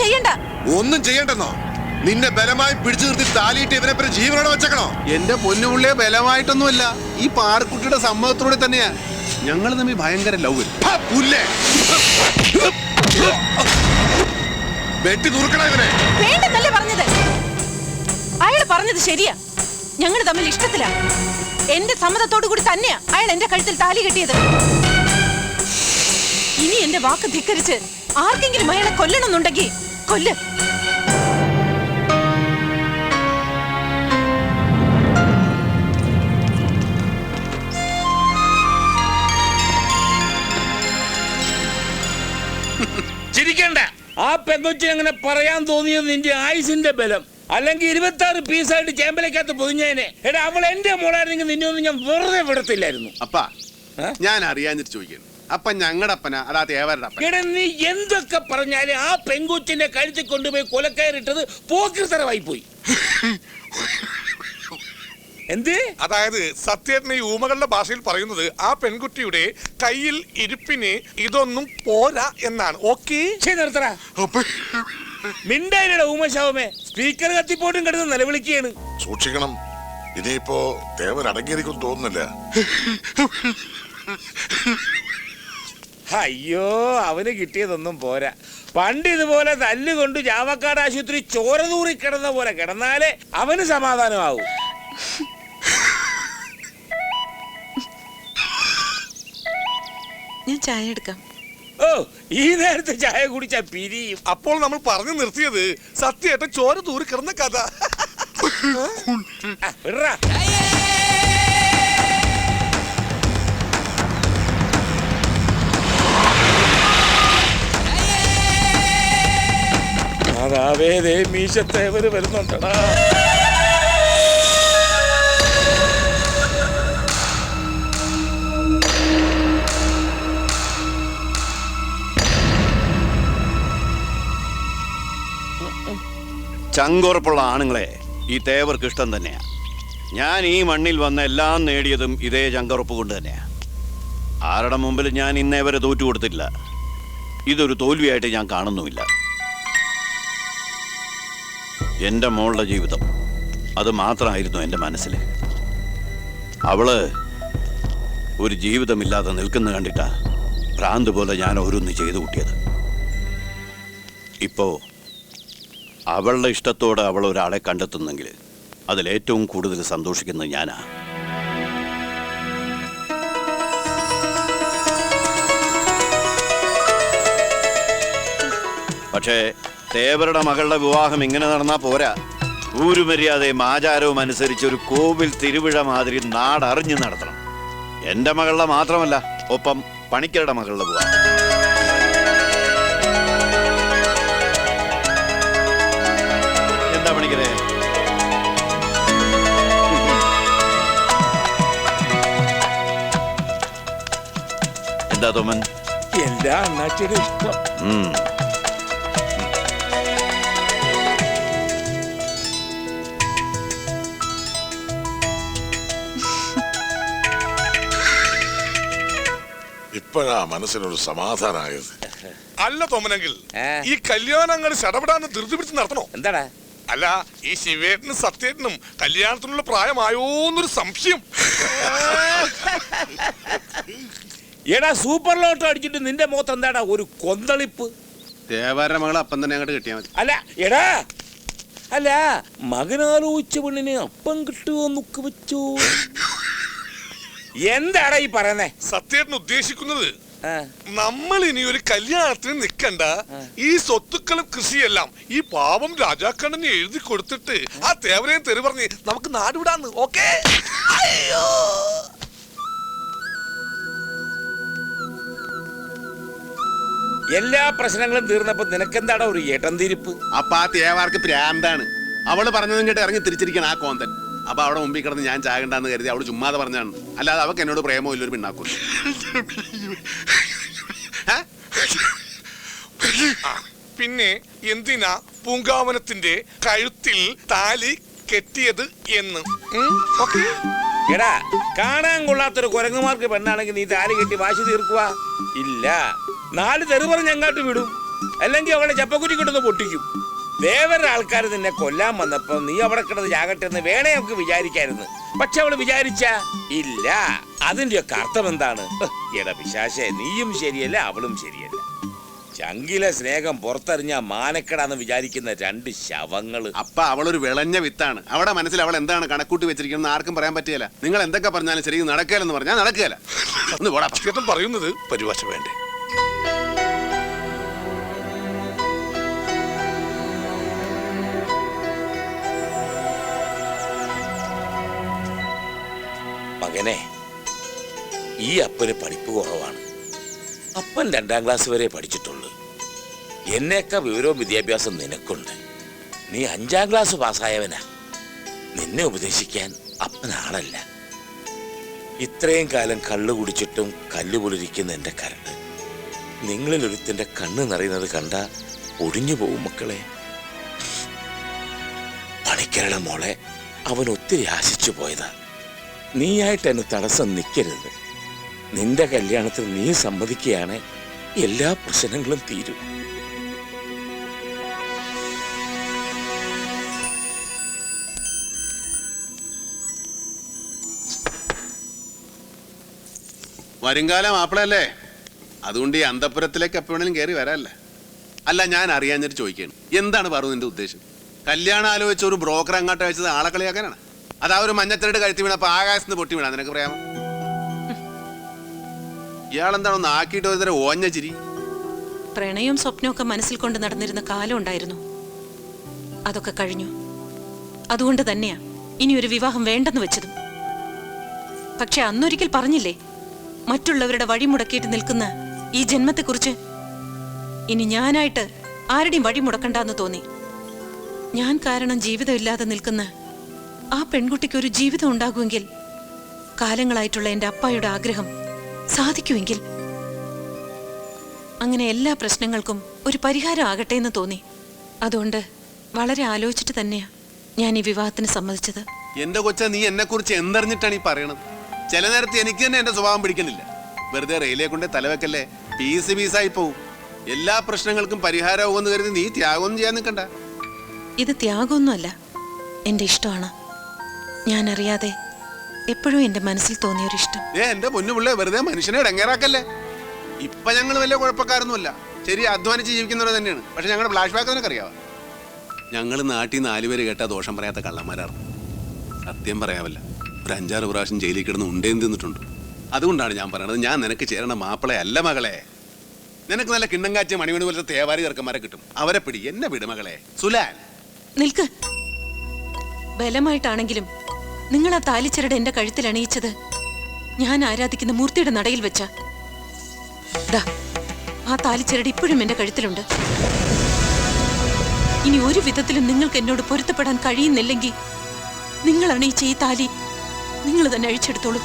ചെയ്യണ്ട. ഒന്നും ചെയ്യണ്ടെന്നോ? നിന്നെ ബലമായി പിടിച്ചു നിർത്തി താലിയിട്ട് ഇവനെ പിന്നെ ജീവനോടെ വെച്ചേക്കണോ? എന്റെ പൊന്നുപുള്ളിയെ ബലമായിട്ടൊന്നുമല്ല ഈ പാർക്കുട്ടിയുടെ സമ്മതത്തോടെ തന്നെയാ. ഞങ്ങൾ തമ്മിൽ ഭയങ്കര ലവ് പുല്ലേ? വെട്ടി നുറുക്കണ ഇവനെ? വേണ്ടെന്നല്ലേ പറഞ്ഞത്? അയാൾ പറഞ്ഞത് ശരിയാ. ഞങ്ങൾ തമ്മിൽ ഇഷ്ടത്തിലാ. എന്റെ സമ്മതത്തോടു കൂടി തന്നെയാ അയാൾ എന്റെ കഴുത്തിൽ താലി കെട്ടിയത്. ഇനി എന്റെ വാക്ക് ധിക്കരിച്ച് ആർക്കെങ്കിലും അയാളെ കൊല്ലണമെന്നുണ്ടെങ്കിൽ കൊല്ല്. ചിരിക്കണ്ട. ആ പെങ്കൊച്ചി അങ്ങനെ പറയാൻ തോന്നിയത് നിന്റെ ആയുസിന്റെ ബലം. അല്ലെങ്കിൽ ഇരുപത്തി ആറ് പീസായിട്ട് ചേമ്പലക്കകത്ത് പൊതിഞ്ഞേനെ. എടാ അവൾ എന്റെ മോളായിരുന്നെങ്കിൽ നിന്നെ ഒന്നും ഞാൻ വെറുതെ വിടത്തില്ലായിരുന്നു. അപ്പാ ഞാൻ അറിയാഞ്ഞിട്ട് ചോദിക്കുന്നു. അപ്പ ഞങ്ങളുടെ അപ്പന അതാ തേവരുടെ അപ്പൻ. എടാ നീ എന്തൊക്കെ പറഞ്ഞാലും ആ പെങ്കുച്ചിന്റെ കഴുത്തിൽ കൊണ്ടുപോയി കൊലക്കയറിട്ടത് പോക്കിർത്തരമായി പോയി. എന്ത്? അതായത് സത്യേട്ടൻ ഈ ഊമകളുടെ ഭാഷയിൽ പറയുന്നത് ആ പെൺകുട്ടിയുടെ കയ്യിൽ ഇരിപ്പിന് ഇതൊന്നും പോരാ എന്നാണ്. ഓക്കേ? ഛെ, നിർത്തടാ. ഊമശാവമേ. സ്പീക്കർ കത്തിപ്പോട്ടും കിടന്ന് നിലവിളിക്കുകയാണ്. സൂക്ഷിക്കണം. ഇനിയിപ്പോ ദേവൻ അടങ്ങിയിരിക്കും തോന്നുന്നില്ല. അയ്യോ അവന് കിട്ടിയതൊന്നും പോരാ. പണ്ട് ഇതുപോലെ തല്ലുകൊണ്ട് ചാവക്കാട് ആശുപത്രി ചോര തൂറി കിടന്ന പോലെ കിടന്നാലേ അവന് സമാധാനമാവും. ഞാൻ ചായ എടുക്കാം. ഓ ഈ നേരത്തെ ചായ കുടിച്ചാ പിരിയും. അപ്പോൾ നമ്മൾ പറഞ്ഞു നിർത്തിയത് സത്യമായിട്ട് ചോര തൂറി കിടന്ന കഥ. ആ, വിടറാ. മാതാവേ ദേ മീശത്തേവര് വരുന്നുണ്ടടാ. ചങ്കുറപ്പുള്ള ആണുങ്ങളെ ഈ തേവർക്ക് ഇഷ്ടം തന്നെയാ. ഞാൻ ഈ മണ്ണിൽ വന്ന എല്ലാം നേടിയതും ഇതേ ചങ്കുറപ്പ് കൊണ്ട് തന്നെയാ. ആരുടെ മുമ്പിൽ ഞാൻ ഇന്നേ വരെ തോറ്റു കൊടുത്തില്ല ഇതൊരു തോൽവിയായിട്ട് ഞാൻ കാണുന്നുമില്ല. എന്റെ മോളുടെ ജീവിതം. അത് മാത്രമായിരുന്നു എന്റെ മനസ്സിൽ. അവൾ ഒരു ജീവിതമില്ലാതെ നിൽക്കുന്ന കണ്ടിട്ടാ ഭ്രാന്ത് പോലെ ഞാൻ ഓരോന്ന് ചെയ്തു കൂട്ടിയത്. ഇപ്പോ അവളുടെ ഇഷ്ടത്തോടെ അവൾ ഒരാളെ കണ്ടെത്തുന്നെങ്കിൽ അതിലേറ്റവും കൂടുതൽ സന്തോഷിക്കുന്നത് ഞാനാ. പക്ഷേ തേവരുടെ മകളുടെ വിവാഹം ഇങ്ങനെ നടന്നാ പോരാ. ഊരുമര്യാദയും ആചാരവും അനുസരിച്ച് ഒരു കോവിൽ തിരുവിഴ മാതിരി നാടറിഞ്ഞ് നടത്തണം. എന്റെ മകളുടെ മാത്രമല്ല ഒപ്പം പണിക്കരുടെ മകളുടെ വിവാഹം. എന്താ പണിക്കരെ? എന്താ തോമൻ? എല്ലാ അണ്ണാച്ചിയുടെ ഇഷ്ടം. മനസ്സിനൊരു സമാധാനമായത് അല്ല തോമനെങ്കിൽ? ഈ കല്യാണം അങ്ങനെ ചടപടാന്ന് ധൃതി പിടിച്ച് നടത്തണോ? എന്താടാ? അല്ല ഈ ശിവേട്ടനും സത്യേട്ടനും കല്യാണത്തിനുള്ള പ്രായമായോന്നൊരു സംശയം. എടാ സൂപ്പർ ലോട്ടോ അടിച്ചിട്ട് നിന്റെ മുഖത്ത് എന്താടാ ഒരു കൊന്തളിപ്പ്? ദേവാരുടെ മകളെ അപ്പം തന്നെ അങ്ങോട്ട് കിട്ടിയാൽ മതി. അല്ല എടാ അല്ല മകനാലോചിച്ച പെണ്ണിന് അപ്പം കിട്ടുമോ നോക്ക് വെച്ചോ? എന്താടാ ഈ പറയുന്നേ? സത്യേട്ടൻ ഉദ്ദേശിക്കുന്നത് നമ്മൾ ഇനി ഒരു കല്യാണത്തിന് നിൽക്കണ്ട ഈ സ്വത്തുക്കളും കൃഷിയെല്ലാം ഈ പാവം രാജാക്കണ്ണന് എഴുതി കൊടുത്തിട്ട് ആ തേവരെയും തെറി പറഞ്ഞ് നമുക്ക് നാടുവിടാന്ന് ഓക്കേ? അയ്യോ! എല്ലാ പ്രശ്നങ്ങളും തീർന്നപ്പോ നിനക്കെന്താടാ ഒരു ഏട്ടന്തിരിപ്പ് അപ്പൊ ആ തേവാർക്ക് പ്രാന്താണ്. അവൾ പറഞ്ഞതും കേട്ട് ഇറങ്ങി തിരിച്ചിരിക്കണം ആ കോന്തൻ. അപ്പൊ അവിടെ മുമ്പിൽ കിടന്ന് ഞാൻ ചാകണ്ടെന്ന് കരുതി അവൾ ചുമ്മാതെ പറഞ്ഞാണ് അല്ലാതെ അവക്ക് എന്നോട് പ്രേമോ ഇല്ലൊരു പിണ്ണാക്കും. പിന്നെ എന്തിനാ പൂങ്കാവനത്തിന്റെ കഴുത്തിൽ താലി കെട്ടിയത് എന്ന്? ഓക്കേ. എടാ കാണാൻ കൊള്ളാത്തൊരു കുരങ്ങുമാർക്ക് പെണ്ണാണെങ്കിൽ നീ താലി കെട്ടി വാശി തീർക്കുക ഇല്ല. നാല് തെറി പറഞ്ഞ് അങ്ങാട്ട് വിടും. അല്ലെങ്കിൽ അവളെ ചപ്പക്കുറ്റി കിട്ടുന്ന പൊട്ടിക്കും. വേറെ ആൾക്കാർ നിന്നെ കൊല്ലാൻ വന്നപ്പോ നീ അവിടെ കിടന്ന് ചാകട്ടെ എന്ന് വേണേ നമുക്ക് വിചാരിക്കായിരുന്നു. പക്ഷെ അവൾ വിചാരിച്ച ഇല്ല അതിന്റെ ഒക്കെ അർത്ഥം എന്താണ്? എടാ പിശാശെ നീയും ശരിയല്ല അവളും ശരിയല്ല. ചങ്കിലെ സ്നേഹം പുറത്തെറിഞ്ഞ മാനക്കടാന്ന് വിചാരിക്കുന്ന രണ്ട് ശവങ്ങൾ. അപ്പ അവളൊരു വിളഞ്ഞ വിത്താണ്. അവിടെ മനസ്സിൽ അവൾ എന്താണ് കണക്കൂട്ടി വെച്ചിരിക്കുന്നത് ആർക്കും പറയാൻ പറ്റിയല്ല നിങ്ങൾ എന്തൊക്കെ പറഞ്ഞാലും ശരി നടക്കലെന്ന് പറഞ്ഞാൽ നടക്കുകയല്ല. ഒന്ന് പോടാ. ചേട്ടൻ പറയുന്നത്? പരിഭാഷ വേണ്ടേ? മകനെ ഈ അപ്പന് പഠിപ്പ് കുറവാണ്. അപ്പൻ രണ്ടാം ക്ലാസ് വരെ പഠിച്ചിട്ടുള്ളൂ. എന്നേക്കാ വിവരവും വിദ്യാഭ്യാസം നിനക്കുണ്ട്. നീ അഞ്ചാം ക്ലാസ് പാസ്സായവനാ. നിന്നെ ഉപദേശിക്കാൻ അപ്പനാളല്ല. ഇത്രയും കാലം കള്ളു കുടിച്ചിട്ടും കല്ല് പുലരിക്കുന്ന എന്റെ കരട്. നിങ്ങളിലൊരുത്തിന്റെ കണ്ണ് നിറയുന്നത് കണ്ട ഒടിഞ്ഞു പോവും മക്കളെ. പണിക്കരുടെ മോളെ അവൻ ഒത്തിരി ആശിച്ചു പോയതാ. നീയായിട്ട് എന്നെ തടസ്സം നിൽക്കരുത് നിന്റെ കല്യാണത്തിന് നീ സമ്മതിക്കുകയാണ് എല്ലാ പ്രശ്നങ്ങളും തീരും. വരുംകാലം മാപ്പിളല്ലേ അതുകൊണ്ട് ഈ അന്തപുരത്തിലേക്ക് എപ്പോഴെങ്കിലും കയറി വരാല്ലേ? അല്ല ഞാൻ അറിയാഞ്ഞിട്ട് ചോദിക്കുകയാണ് എന്താണ് പറഞ്ഞു നിന്റെ ഉദ്ദേശം? കല്യാണം ആലോചിച്ച ഒരു ബ്രോക്കർ അങ്ങോട്ട് അയച്ചത് ആളെ കളിയാക്കാനാണ്? അതാ ഒരു മഞ്ഞത്തിരട്ട് കഴുത്തി വീണപ്പോ ആകാശത്ത് പൊട്ടി വീണ. നിനക്ക് പറയാമോ? ഇയാളെന്താണൊന്ന് ആക്കിയിട്ട് ഒരു തരം ഓഞ്ഞ ചിരി? പ്രണയവും സ്വപ്നവും ഒക്കെ മനസ്സിൽ കൊണ്ട് നടന്നിരുന്ന കാലം ഉണ്ടായിരുന്നു. അതൊക്കെ കഴിഞ്ഞു. അതുകൊണ്ട് തന്നെയാ ഇനി ഒരു വിവാഹം വേണ്ടെന്ന് വെച്ചതും. പക്ഷെ അന്നൊരിക്കൽ പറഞ്ഞില്ലേ മറ്റുള്ളവരുടെ വഴി മുടക്കിയിട്ട് നിൽക്കുന്ന ഈ ജന്മത്തെക്കുറിച്ച്? ഇനി ഞാനായിട്ട് ആരുടെയും വഴി മുടക്കണ്ടെന്ന് തോന്നി. ഞാൻ കാരണം ജീവിതമില്ലാതെ നിൽക്കുന്ന ആ പെൺകുട്ടിക്ക് ഒരു ജീവിതം ഉണ്ടാകുമെങ്കിൽ കാലങ്ങളായിട്ടുള്ള എന്റെ അപ്പായുടെ ആഗ്രഹം സാധിക്കുമെങ്കിൽ അങ്ങനെ എല്ലാ പ്രശ്നങ്ങൾക്കും ഒരു പരിഹാരം ആകട്ടെ എന്ന് തോന്നി. അതുകൊണ്ട് വളരെ ആലോചിച്ചിട്ട് തന്നെയാ ഞാൻ ഈ വിവാഹത്തിന് സമ്മതിച്ചത്. എന്റെ കൊച്ച നീ എന്നെ കുറിച്ച് എന്തറിഞ്ഞിട്ടാണ് ഈ പറയണത്? ചില നേരത്തെ എനിക്ക് തന്നെ എന്റെ സ്വഭാവം പിടിക്കുന്നില്ല. വെറുതെ റെയിലേ കൊണ്ട് തലവെക്കല്ലേ? പീസ് പീസായി പോവും. എല്ലാ പ്രശ്നങ്ങൾക്കും പരിഹാരമാകുമെന്ന് കരുതി നീ ത്യാഗമൊന്നും ചെയ്യാൻ നിൽക്കണ്ട. ഇത് ത്യാഗമൊന്നുമല്ല. എന്റെ ഇഷ്ടമാണ്. ഞാൻ അറിയാതെ എപ്പോഴും എന്റെ മനസ്സിൽ തോന്നിയൊരു ഇഷ്ടം ഏ എന്റെ പൊന്നു പിള്ളേ വെറുതെ മനുഷ്യനെ ഇടങ്ങേറാക്കല്ലേ? ഇപ്പൊ ഞങ്ങൾ വലിയ കുഴപ്പക്കാരൊന്നുമല്ല. ശരി അധ്വാനിച്ച് ജീവിക്കുന്നവർ തന്നെയാണ്. പക്ഷെ ഞങ്ങളുടെ ഫ്ലാഷ് ബാക്ക് നിനക്ക് അറിയാവോ ഞങ്ങൾ നാട്ടിൽ നാലുപേര് കേട്ടാ ദോഷം പറയാത്ത കള്ളന്മാരാണ്. സത്യം പറയാമല്ല ഒരു അഞ്ചാറ് പ്രാവശ്യം ജയിലിൽ കിടന്ന് ഉണ്ടേന്ന് തിന്നിട്ടുണ്ട്. അതുകൊണ്ടാണ് ഞാൻ പറയുന്നത് ഞാൻ നിനക്ക് ചേരണ മാപ്പിളെ അല്ല മകളെ. നിനക്ക് നല്ല കിണ്ണം കാച്ചിയ മണിമണി പോലത്തെ തേവാരി ചെറുക്കന്മാരെ കിട്ടും. അവരെ പിടി. എന്നെ വിട് മകളെ. സുലാൻ നിൽക്ക്. ബലമായിട്ടാണെങ്കിലും നിങ്ങൾ ആ താലിച്ചരട് എന്റെ കഴുത്തിൽ അണിയിച്ചത്? ഞാൻ ആരാധിക്കുന്ന മൂർത്തിയുടെ നടയിൽ വെച്ച. ആ താലിച്ചരട് ഇപ്പോഴും എന്റെ കഴുത്തിലുണ്ട്. ഇനി ഒരു വിധത്തിലും നിങ്ങൾക്ക് എന്നോട് പൊരുത്തപ്പെടാൻ കഴിയുന്നില്ലെങ്കിൽ നിങ്ങൾ അണിയിച്ച ഈ താലി നിങ്ങൾ തന്നെ അഴിച്ചെടുത്തോളൂ.